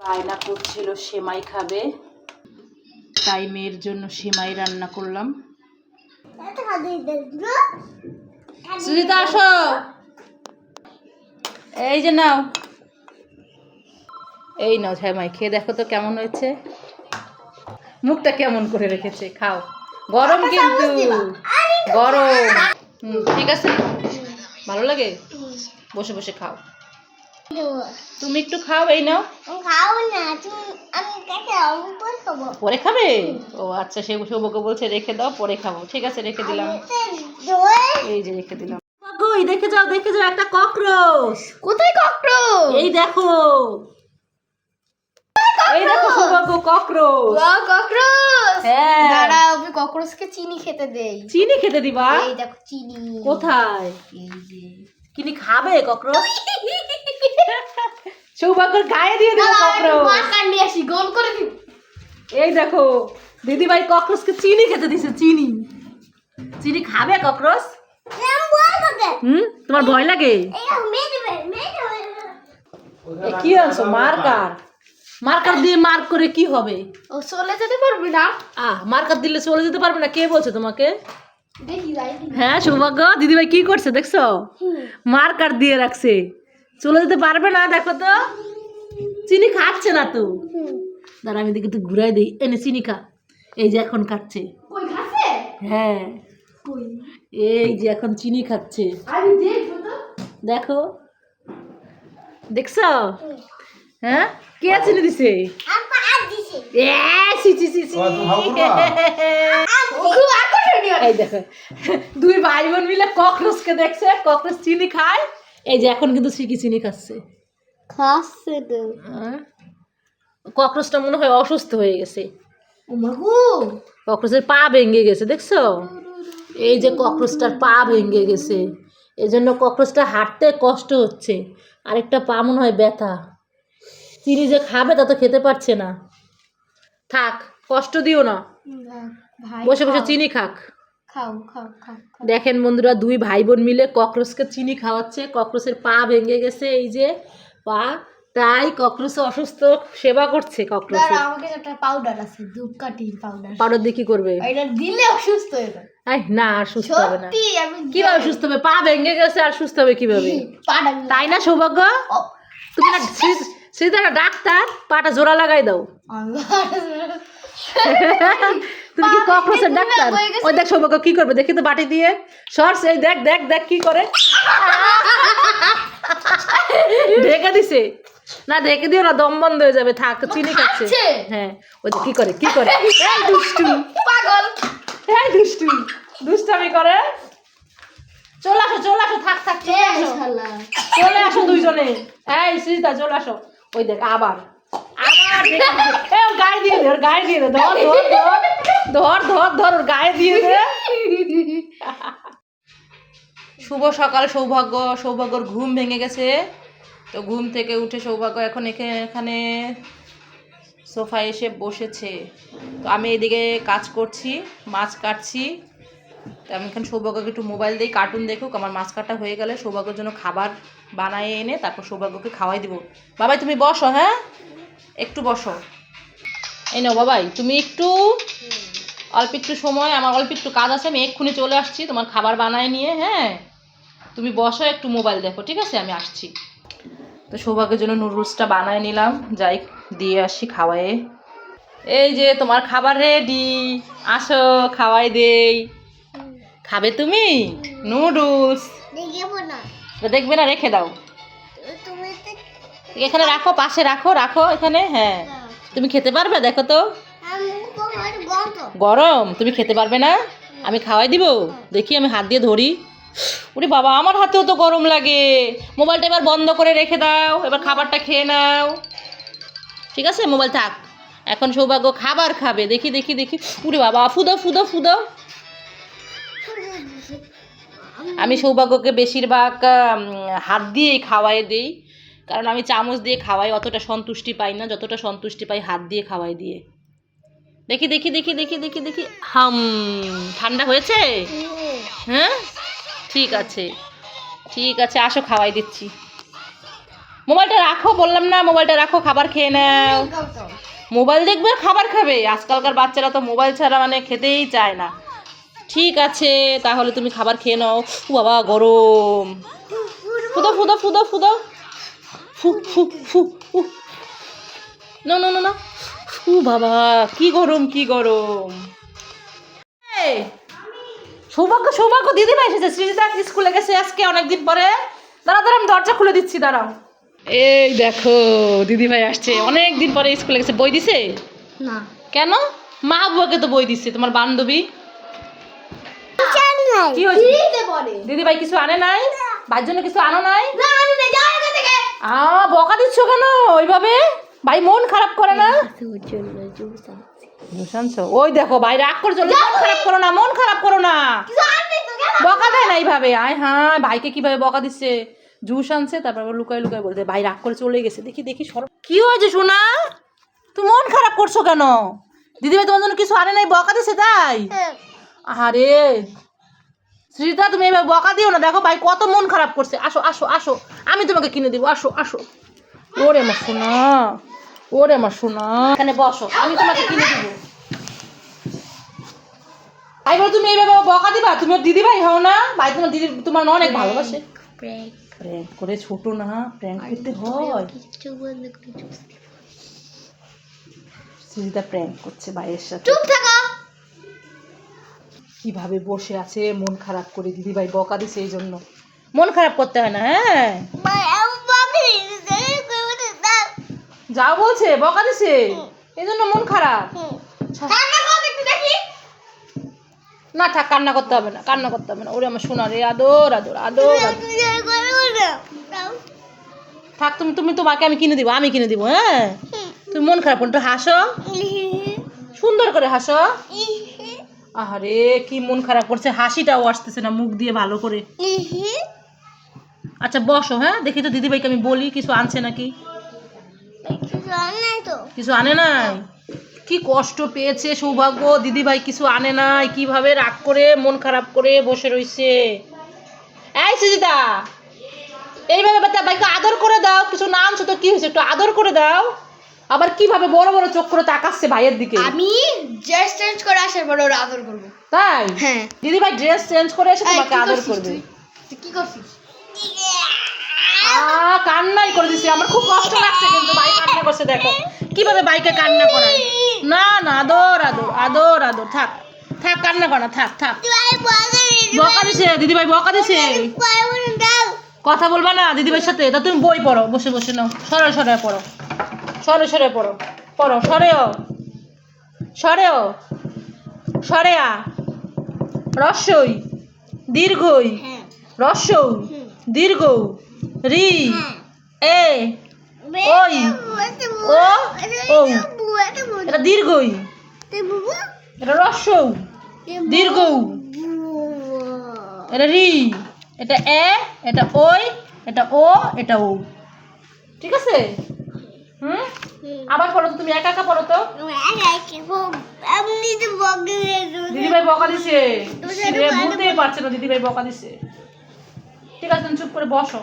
বায়না করছিল সেমাই খাবে। তাই মেয়ের জন্য সেমাই রান্না করলাম। সুজিতা আসো। এই যে নাও। এই নাও সেমাই খেয়ে দেখো তো কেমন হয়েছে। মুখটা কেমন করে রেখেছে খাও। গরম কিন্তু। গরম। হুম, ঠিক আছে। ভালো লাগে? বসে বসে খাও। তুমি একটু খাও এই নাও। খাও না তুমি আমি খাব। পরে খাবে? ও আচ্ছা সে সৌবকে বলছে রেখে দাও পরে খাব। ঠিক আছে রেখে দিলাম। এই যে রেখে দিলাম। কই দেখে যাও দেখে যাও একটা ককরোচ। কোথায় ককরোচ? এই দেখো। এই দেখো ককরোচ? Wow cockroach! হ্যাঁ। দাঁড়া আমি ককরোচকে চিনি খেতে দেই। চিনি খেতে দিবা? এই দেখো চিনি। কোথায়? এই যে। কিনি খাবে ককরোচ? সৌভাগ্যর গায়ে দিয়ে ককরোচ মাকার নিয়ে আসি গোল করে দিই। এই দেখো দিদিভাই ককরোচকে চিনি খেতে দিছে চিনি। চিনি খাবে ককরোচ? হুম? তোমার ভয় লাগে? কি আনছো মার্কার মার্কার দিয়ে মার্ক করে কি হবে? ও চলে যেতে পারবি না? আহ মার্কার দিলে চলে যেতে পারবে না? কে বলছে তোমাকে? দেখি হ্যাঁ সৌভাগ্য দিদিভাই কি করছে দেখছ? মার্কার দিয়ে রাখছে? চলে যেতে পারবে না দেখো তো। চিনি খাচ্ছে না তো। দাঁড়া আমি দেখি একটু ঘুরাই দিই। এনে চিনি খা। এই যে এখন খাচ্ছে। হ্যাঁ। এই যে এখন চিনি খাচ্ছে। তো দেখো। দেখছ? হ্যাঁ? কে চিনি দিছে? দুই ভাই বোন মিলে ককরোচকে দেখছে ককরোচ চিনি খায়। এই যে এখন কিন্তু সিকি চিনি খাচ্ছে। খাচ্ছে তো। হ্যাঁ? ককরোচটা মনে হয় অসুস্থ হয়ে গেছে। ককরোচের পা ভেঙে গেছে দেখছ? এই যে ককরোচটার পা ভেঙে গেছে এই জন্য ককরোচটা হাঁটতে কষ্ট হচ্ছে। আরেকটা পা মনে হয় ব্যথা। চিনি যে খাবে তা তো খেতে পারছে না। থাক কষ্ট দিও না। বসে বসে চিনি খাক। খাও খাও খাও খাও। দেখেন বন্ধুরা দুই ভাই বোন মিলে ককরোচকে চিনি খাওয়াচ্ছে। ককরোচের পা ভেঙে গেছে এই যে পা। তাই ককরোচ অসুস্থ সেবা করছে ককরোচ দাঁড়া আমার কাছে একটা পাউডার আছে ধূপকাঠির পাউডার পাউডার দিয়ে কি করবে? এটা দিলে অসুস্থ হয়ে যাবে। আই না সুস্থ হবে না। কীভাবে সুস্থ হবে? পা ভেঙে গেছে আর সুস্থ হবে কীভাবে? তাই না সৌভাগ্য? তুমি না শ্রীতা ডাক্তার পাটা জোড়া লাগাই দাও। তুমি কি ককরোচের ডাক্তার? ওই দেখ সৌভাগ্য কি করবে? দেখি তো বাটি দিয়ে। সর্স এই দেখ দেখ দেখ কি করে। ঢেকে দিছে। না ঢেকে দিও না দম বন্ধ হয়ে যাবে। থাক চিনি খাচ্ছে? হ্যাঁ। ওই কি করে কি করে? এই দুষ্টু পাগল। এই দুষ্টু। দুষ্টামি করে। চলে আসো চলে আসো থাক থাক চলে আসো। শালা। চলে আসো দুইজনে। এই চলে আসো। ওই দেখ আবার। আবার এই গায়ে দিয়ে দে ওর গায়ে দিয়ে দে। ধর ধর ধর। ধর ধর ধর, ওর গায়ে দিয়ে দে। শুভ সকাল, সৌভাগ্য, সৌভাগ্যর ঘুম ভেঙে গেছে। তো ঘুম থেকে উঠে সৌভাগ্য এখন এখানে সোফায় এসে বসেছে। তো আমি এদিকে কাজ করছি, মাছ কাটছি। তো আমি এখানে সৌভাগ্যকে একটু মোবাইল দিই, কার্টুন দেখুক, আমার মাছ কাটা হয়ে গেলে সৌভাগ্যের জন্য খাবার বানায় এনে তারপর সৌভাগ্যকে খাওয়াই দিব। বাবাই, তুমি বসো হ্যাঁ? একটু বসো। এই নাও, বাবাই, তুমি একটু অল্প একটু সময় আমার অল্প একটু কাজ আছে আমি এক্ষুনি চলে আসছি তোমার খাবার বানায় নিয়ে হ্যাঁ? তুমি বসো একটু মোবাইল দেখো ঠিক আছে? আমি আসছি। তো সৌভাগ্যের জন্য নুডলসটা বানায় নিলাম যাই দিয়ে আসি খাওয়ায়ে। এই যে তোমার খাবার রেডি আসো খাওয়াই দেই। খাবে তুমি? নুডলস। দেখবে না রেখে দাও। তুমি এখানে রাখো পাশে রাখো রাখো এখানে হ্যাঁ। তুমি খেতে পারবে দেখো তো। গরম, তুমি খেতে পারবে না? আমি খাওয়াই দিব? দেখি, আমি হাত দিয়ে ধরি। ওরে বাবা, আমার হাতেও তো গরম লাগে। মোবাইলটা এবার বন্ধ করে রেখে দাও। এবার খাবারটা খেয়ে নাও। ঠিক আছে, মোবাইল থাক। এখন সৌভাগ্য খাবার খাবে। দেখি দেখি দেখি। উরে বাবা, ফুদো ফুদো ফুদো। আমি সৌভাগ্যকে বেশিরভাগ হাত দিয়েই খাওয়াই দিই। কারণ আমি চামচ দিয়ে খাওয়াই, অতটা সন্তুষ্টি পাই না। যতটা সন্তুষ্টি পাই, হাত দিয়ে খাওয়াই দিয়ে। দেখি দেখি দেখি দেখি দেখি দেখি। হাম, ঠান্ডা হয়েছে? হ্যাঁ? ঠিক আছে। ঠিক আছে, আসো, খাওয়াই দিচ্ছি। মোবাইলটা রাখো, বললাম না, মোবাইলটা রাখো, খাবার খেয়ে নাও। মোবাইল দেখবে, খাবার খাবে। আজকালকার বাচ্চারা তো মোবাইল ছাড়া মানে খেতেই চায় না। ঠিক আছে, তাহলে তুমি খাবার খেয়ে নাও। ও বাবা, গরম। ফুদো ফুদো ফুদো ফুদো। ফু ফু ফু না না না না ফু বাবা কি গরম কি গরম। সৌভাগ্য সৌভাগ্য দিদিমা এসেছে সৃজিতা স্কুলে গেছে আজকে অনেকদিন পরে। দাঁড়া দাঁড়া আমি দরজা খুলে দিচ্ছি দাঁড়াও। এই দেখো দিদিভাই আসছে। অনেক দিন পরে স্কুলে গেছে বই দিছে? না। কেন? মা বুয়াকে তো বই দিচ্ছে তোমার বান্ধবী। কি হয়েছে? দিদিভাই কিছু আনে নাই? ভাইয়ের জন্য কিছু আনো নাই? আ বকা দিচ্ছ কেন ওইভাবে? ভাই মন খারাপ করে না? ওই দেখো ভাই রাগ করে চলে মন খারাপ করো না মন খারাপ করো না। বকা দেয় না এইভাবে। আয় হ্যাঁ ভাইকে কীভাবে বকা দিচ্ছে? জুস আনছে তারপর লুকায় লুকায় বলতে ভাই রাগ করে চলে গেছে। দেখি দেখি সর কি হয়েছে সোনা? তুমি মন খারাপ করছ কেন? দিদিভাই তোমার জন্য কিছু আনে নাই বকা দিছে তাই? আরে শ্রীতা তুমি এবার বকা দিও না। দেখো ভাই কত মন খারাপ করছে। আসো আসো আসো। আমি তোমাকে কিনে দিব। আসো আসো। ওরে আমার সোনা ওরে আমার সোনা। এখানে বসো আমি তোমাকে কিনে দিব। ভাই বলো তুমি এইভাবে বকা দিবা? তুমি দিদি ভাই হও না? ভাই তোমার দিদি তোমার অনেক ভালোবাসে। প্র্যাঙ্ক করে ছোট না প্র্যাঙ্ক করতে হয়। কিছু বন্ধ করে জুস প্র্যাঙ্ক করছে ভাইয়ের সাথে। চুপ থাকো। কীভাবে বসে আছে মন খারাপ করে দিদি ভাই বকা দিছে এই জন্য মন খারাপ করতে হয় না হ্যাঁ? যাও বলছে বকা দিছে। এই জন্য মন খারাপ। না থাক কান্না করতে হবে না কান্না করতে হবে না। ওরে আমার সোনা রে আদর আদর আদর থাক তুমি তুমি তোমাকে আমি কিনে দিব আমি কিনে দিব হ্যাঁ? তুমি মন খারাপ একটু হাসো। সুন্দর করে হাসো। আহারে কি মন খারাপ করছে হাসিটাও আসতেছে না মুখ দিয়ে ভালো করে। আচ্ছা বসো হ্যাঁ? দেখি তো দিদিভাইকে আমি বলি কিছু আনছে নাকি? কিছু আনাই তো? কিছু আনে নাই? কি কষ্ট পেয়েছে সৌভাগ্য। দিদিভাই কিছু আনে নাই। কীভাবে রাগ করে মন খারাপ করে বসে রয়েছে এই সুজিতা এইভাবে বাচ্চা ভাইকে আদর করে দাও। কিছু না আনছো তো কি হয়েছে? একটু আদর করে দাও। আবার কীভাবে বড় বড় চোখ করে তাকাচ্ছে ভাইয়ের দিকে? আমি ড্রেস চেঞ্জ করে আসার পর ওর আদর করব। তাই? হ্যাঁ। দিদিভাই ড্রেস চেঞ্জ করে এসে তোমাকে আদর করবে। কি করছিস? কান্নাই করে দিছে। আমার খুব কষ্ট লাগছে কিন্তু ভাই কান্না করছে দেখো। কীভাবে বাইকে কান্না করায়? না না আদর আদর আদর আদর। থাক থাক কান্না কর থাক থাক। বকা দিছে দিদিভাই। বকা দিছে কথা বলবা না দিদিভাইয়ের সাথে তা তুমি বই পড়ো বসে বসে নাও। সরে সরে পড়ো। সরে সরে পড়ো। পড়ো সরেও। সরেও। সরেয়া। রস্যই। দীর্ঘই। রস্যৌ দীর্ঘ রি এ ওই ও ও এটা দীর্ঘই। এটা রস্যৌ দীর্ঘ। এটা রি এটা এ এটা ওই এটা ও এটা ও ঠিক আছে? হুম? আবার পড়ো তো তুমি একা একা পড়ো তো। দিদিভাই বকা দিছে। বুঝতেই পারছে না দিদিভাই বকা দিছে। ঠিক আছে তুমি চুপ করে বসো।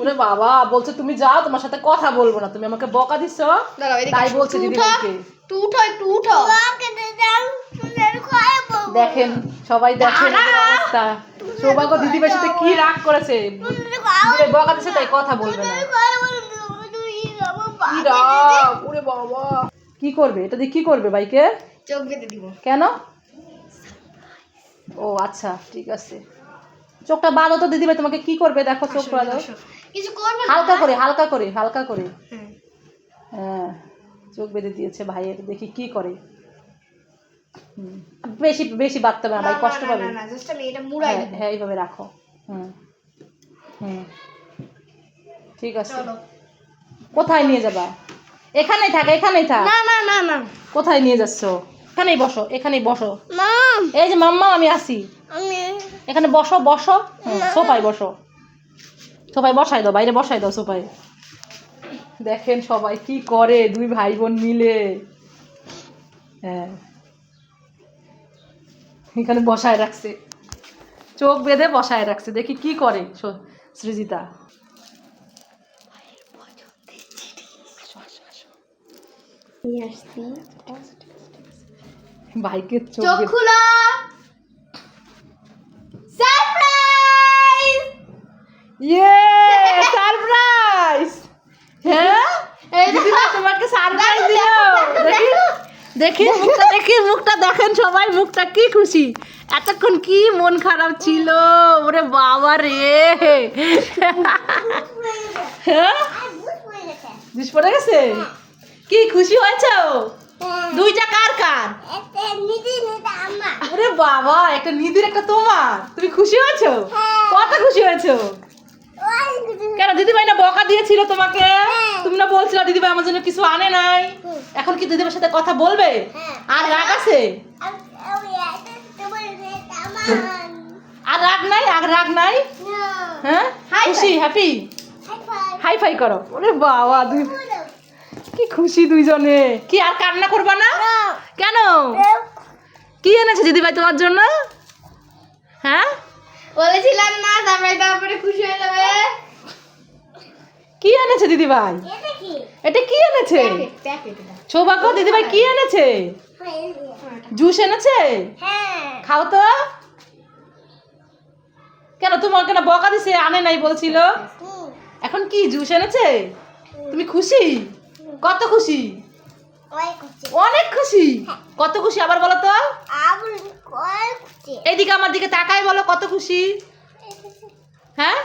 ওরে বাবা বলছে তুমি যাও তোমার সাথে কথা বলব না। তুমি আমাকে বকা দিছো? তাই বলছে দেখেন সবাই দেখেন অবস্থা। সৌভাগ্য দিদিভাইয়ের সাথে কি রাগ করেছে? বকা দিছে তাই কথা বলবে না। কি রাগ ওরে বাবা। কি করবে? এটা দিয়ে কি করবে বাইকে চোখ বেঁধে দিব। কেন? ও আচ্ছা ঠিক আছে। চোখটা বাঁধো তো দিদিভাই তোমাকে কি করবে? দেখো চোখ বাঁধো। কিছু করবে হালকা করে হালকা করে হালকা করে। হ্যাঁ। হ্যাঁ চোখ বেঁধে দিয়েছে ভাইয়ের দেখি কি করে। বেশি বেশি বাঁধতে হবে না ভাই কষ্ট পাবে। না জাস্ট আমি এটা মুড়াই হ্যাঁ হ্যাঁ এইভাবে রাখো। হুম হুম। ঠিক আছে। চলো। কোথায় নিয়ে যাবা? এখানেই থাক এখানেই থাক। না না না না। কোথায় নিয়ে যাচ্ছ? এখানেই বসো এখানেই বসো। এই যে মাম্মা আমি আসি এখানে বসো বসো। সোফায় বসো। সোফায় বসাই দাও বাইরে বসাই দাও সোফায়। দেখেন সবাই কি করে দুই ভাই বোন মিলে। হ্যাঁ। এখানে বসায় রাখছে। চোখ বেঁধে বসায় রাখছে। দেখি কি করে সৃজিতা। নিয়ে আসছি বাইকের চোখ চোখ খুলো। সারপ্রাইজ! ইয়ে সারপ্রাইজ! হ্যাঁ? দিদিমা তোমাকে সারপ্রাইজ দিল। দেখি দেখি মুখটা দেখি মুখটা দেখেন সবাই মুখটা কি খুশি। এতক্ষণ কি মন খারাপ ছিল? ওরে বাবা রে। হ্যাঁ? পড়ে গেছে? কি খুশি হয়েছো? দুইটা কার কার? ওরে বাবা একটা নিধির একটা তোমার। তুমি খুশি হয়েছো? কত খুশি হয়েছো? কেন দিদিভাই না বকা দিয়েছিল তোমাকে? তুমি না বলছিলে দিদিভাই আমার জন্য কিছু আনে নাই? এখন কি দিদিভাইয়ের সাথে কথা বলবে? আর রাগ আছে? আর রাগ নাই? আর রাগ নাই? হ্যাঁ? খুশি হ্যাপি হাই ফাই করো। ওরে বাবা দুই কি খুশি দুইজনে। কি আর কান্না করবা না? কেন? কি এনেছে দিদিভাই তোমার জন্য? হ্যাঁ? বলেছিলাম না তারপরে তারপরে খুশি হয়ে যাবে। কি এনেছে দিদিভাই এটা কি? এনেছে? সৌভাগ্য দিদিভাই কি এনেছে? জুস এনেছে? খাও তো। কেন তোমার কেন বকা দিছে? আনে নাই বলছিল। এখন কি জুস এনেছে? তুমি খুশি? কত খুশি? অনেক খুশি। কত খুশি আবার বলো তো। এইদিকে আমার দিকে তাকাই বলো কত খুশি? হ্যাঁ?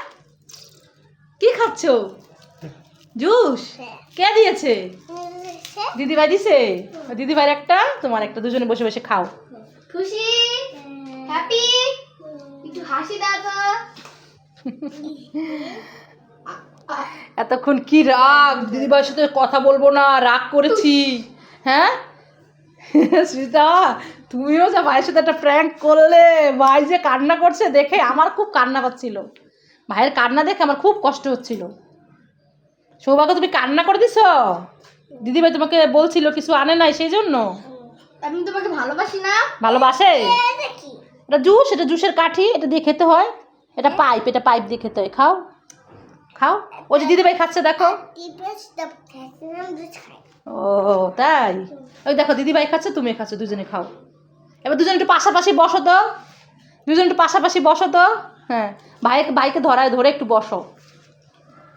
কি খাচ্ছো? জুস? কে দিয়েছে? দিদিভাই দিছে? দিদিভাইয়ের একটা তোমার একটা দুজনে বসে বসে খাও। খুশি? হ্যাপি? একটু হাসি দাও তো। এতক্ষণ কি রাগ? দিদিভাইয়ের সাথে কথা বলব না রাগ করেছি। হ্যাঁ? সীতা তুমিও যা ভাইয়ের সাথে একটা প্র্যাঙ্ক করলে ভাই যে কান্না করছে দেখে আমার খুব কান্না করছিল ভাইয়ের কান্না দেখে আমার খুব কষ্ট হচ্ছিল। সৌভাগ্য তুমি কান্না করে দিছ? দিদিভাই তোমাকে বলছিল কিছু আনে নাই সেই জন্য আমি তোমাকে ভালোবাসি না। ভালোবাসে? এটা জুস এটা জুসের কাঠি এটা দিয়ে খেতে হয়। এটা পাইপ এটা পাইপ দিয়ে খেতে হয় খাও। খাও? ওই যে দিদিভাই খাচ্ছে, দেখো। ও, তাই? ওই দেখো, দিদিভাই খাচ্ছে তুমি খাচ্ছ, দুজনে খাও। এবার দুজন একটু পাশাপাশি বসো তো। দুজন একটু পাশাপাশি বসো তো। হ্যাঁ ভাই, ভাইকে ধরায় ধরে একটু বসো।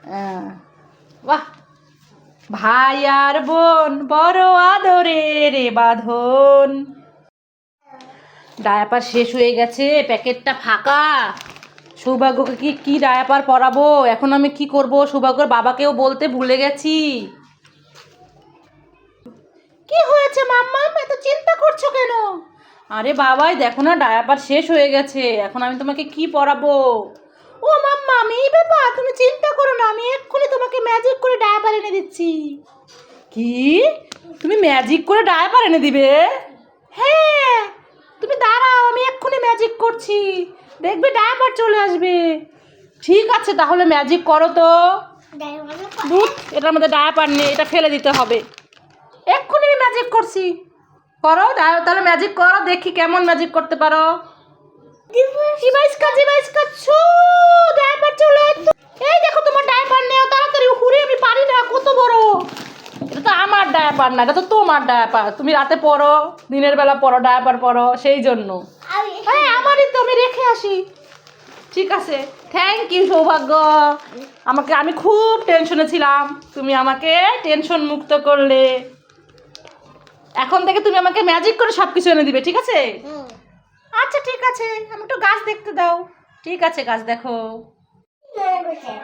হ্যাঁ। বাহ! ভাই আর বোন, বড় আদরে রে বাঁধন। ডায়াপার শেষ হয়ে গেছে, প্যাকেটটা ফাঁকা। সৌভাগ্যকে কি কি ডায়াপার পরাবো? এখন আমি কি করব? সৌভাগ্যর বাবাকেও বলতে ভুলে গেছি। কি হয়েছে মাম্মা এত চিন্তা করছ কেন? আরে বাবাই, দেখো না ডায়াপার শেষ হয়ে গেছে। এখন আমি তোমাকে কি পরাবো? ও মাম্মা আমি ব্যাপার, তুমি চিন্তা করো না, আমি এক্ষুনি তোমাকে ম্যাজিক করে ডায়াপার এনে দিচ্ছি। কি? তুমি ম্যাজিক করে ডায়াপার এনে দিবে? হ্যাঁ তুমি দাঁড়াও, আমি এক্ষুনি ম্যাজিক করছি। দেখবে ডায়াপার চলে আসবে। ঠিক আছে, তাহলে ম্যাজিক করো তো। দুধ এটার মধ্যে ডায়াপার নেই, এটা ফেলে দিতে হবে। এক্ষুনি আমি ম্যাজিক করছি। করো, তাহলে ম্যাজিক করো, দেখি কেমন ম্যাজিক করতে পারো। ইবাইসকা, জিবাইসকা, ছু, ডায়াপার চলে এই দেখো তোমার ডায়াপার নেও তাড়াতাড়ি হুড়ে আমি পারি না, কত বড়। এটা তো আমার ডায়াপার না এটা তো তোমার ডায়াপার তুমি রাতে পরো দিনের বেলা পরো ডায়াপার পরো সেই জন্য। হ্যাঁ আমারই তো আমি রেখে আসি। ঠিক আছে। থ্যাংক ইউ সৌভাগ্য। আমাকে আমি খুব টেনশনে ছিলাম। তুমি আমাকে টেনশন মুক্ত করলে। এখন থেকে তুমি আমাকে ম্যাজিক করে সব কিছু এনে দিবে ঠিক আছে? আচ্ছা ঠিক আছে। আমি একটু গাছ দেখতে দাও। ঠিক আছে গাছ দেখো।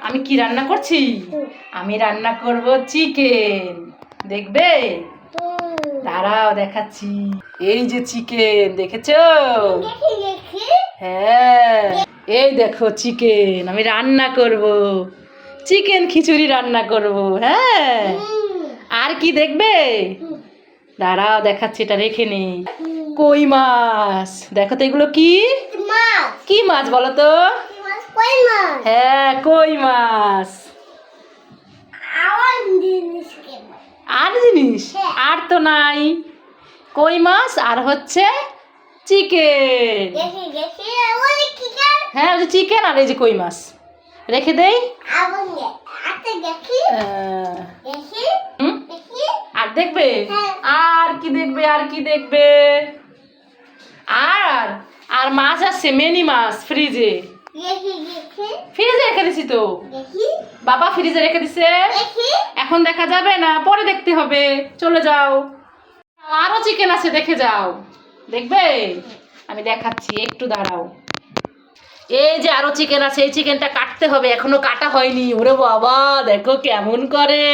আমি কি রান্না করছি? আমি রান্না করব চিকেন। দেখবে? দাঁড়াও দেখাচ্ছি। এই যে চিকেন দেখেছ? হ্যাঁ। এই দেখো চিকেন আমি রান্না করব। চিকেন খিচুড়ি রান্না করব হ্যাঁ। আর কি দেখবে? দাঁড়াও দেখাচ্ছি এটা রেখে নেই। কই মাছ? দেখো তো এগুলো কি? কি মাছ বলো তো? হ্যাঁ কই মাছ? আর জিনিস? আর তো নাই। কই মাছ? আর হচ্ছে চিকেন। হ্যাঁ ওই চিকেন আর এই যে কই মাছ। রেখে দেই। হুম? আর দেখবে? হ্যাঁ। আর কি দেখবে? আর কি দেখবে? আর আর মাছ আছে মেনি মাছ ফ্রিজে। ফ্রিজে রেখে দিছি তো। বাবা ফ্রিজে রেখে দিছে। এখন দেখা যাবে না পরে দেখতে হবে। চলে যাও। আরও চিকেন আছে দেখে যাও। দেখবে? আমি দেখাচ্ছি একটু দাঁড়াও। এই যে আরও চিকেন আছে এই চিকেনটা কাটতে হবে। এখনও কাটা হয়নি। ওরে বাবা দেখো কেমন করে।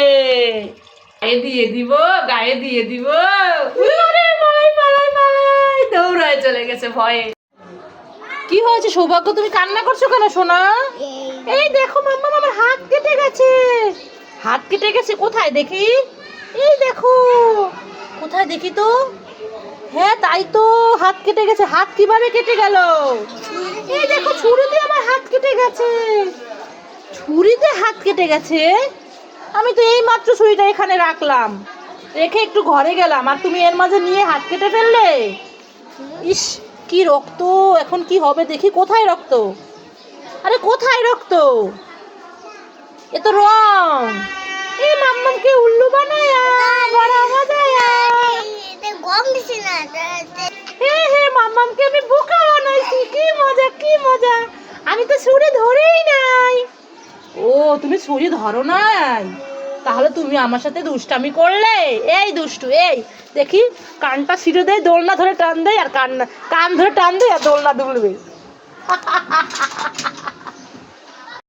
গায়ে দিয়ে দিব গায়ে দিয়ে দিব। দৌড়ায় চলে গেছে ভয়ে। কি হয়েছে সৌভাগ্য? তুমি কান্না করছ কেন সোনা? এই। দেখো মাম্মা আমার হাত কেটে গেছে। হাত কেটে গেছে কোথায় দেখি? এই দেখো কোথায় দেখি তো? হ্যাঁ তাই তো হাত কেটে গেছে। হাত কীভাবে কেটে গেল? এই দেখো ছুরিতে আমার হাত কেটে গেছে। ছুরিতে হাত কেটে গেছে? আমি তো এই মাত্র ছুরিটা এখানে রাখলাম। রেখে একটু ঘরে গেলাম। আর তুমি এর মাঝে নিয়ে হাত কেটে ফেললে? ইস কি রক্ত? এখন কি হবে দেখি। কোথায় রক্ত? আরে কোথায় রক্ত? এ তো রং। এই মাম্মামকে উল্লু বানায় হে হে আমি মজা মজা। আমি তো ছুরি ধরেই নাই। ও, তুমি ছুরি ধরো নাই? তাহলে তুমি আমার সাথে দুষ্টামি করলে? এই দুষ্টু, এই, দেখি, কানটা ছিঁড়ে দেয় দোলনা ধরে টান দেয় আর কান কান ধরে টান দেয় আর দোলনা দুলবে।